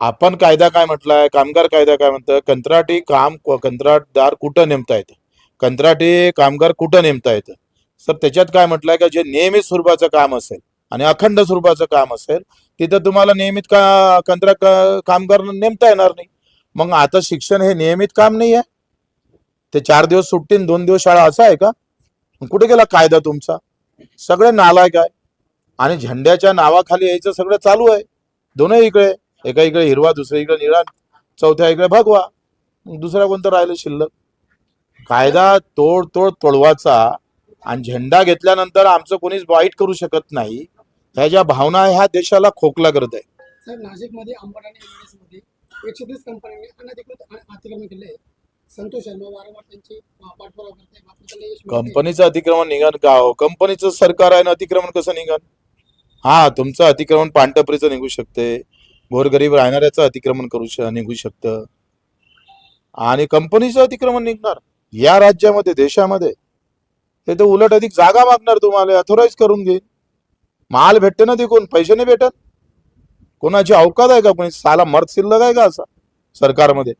आपण कायदा काय म्हटलाय कामगार कायदा काय म्हणतं कंत्राटी काम कंत्राटदार कुठं नेमता येतं कंत्राटी कामगार कुठं नेमता येतं सर त्याच्यात काय म्हटलंय का जे नियमित स्वरूपाचं काम असेल आणि अखंड स्वरूपाचं काम असेल तिथं तुम्हाला नियमित का कंत्राट कामगार नेमता येणार नाही? मग आता शिक्षण हे नियमित काम नाही आहे ते चार दिवस सुट्टी दोन दिवस शाळा असा आहे का? कुठे गेला कायदा तुमचा? सगळे नालायक आहे. आणि झेंड्याच्या नावाखाली यायचं सगळं चालू आहे. दोनही इकडे. एका इकडे हिरवा दुसऱ्या इकडे निळा चौथ्या इकडे भगवा दुसरा कोणतं राहिलं शिल्लक? कायदा तोड तोड तोडवाचा आणि झेंडा घेतल्यानंतर आमचं कोणीच वाईट करू शकत नाही. ह्या ज्या भावना ह्या देशाला खोकला करत आहे. साहेब नाशिकमध्ये अंबड आणि एमआयडीसी मध्ये एकशे तीस कंपन्यांनी अनधिकृत अ- अतिक्रमण केले संतोष शर्मा वारंवार त्यांची पाठपुरावा करते. कंपनीचं अतिक्रमण निघन का हो? कंपनीचं सरकार आहे ना अतिक्रमण कसं निघन? हा तुमचं अतिक्रमण पानटपरीचं निघू शकते. गोरगरीब राहणाऱ्याचं अतिक्रमण करू श निघू शकतं. आणि कंपनीचं अतिक्रमण निघणार. या राज्यामध्ये देशामध्ये. ते तर उलट अधिक जागा मागणार तुम्हाला अथोराईज करून घेईन. माल भेटते ना तिकून पैसे नाही भेटत. कोणाची अवकात आहे का कोणी? साला मर्द शिल्लक आहे का असा? सरकारमध्ये.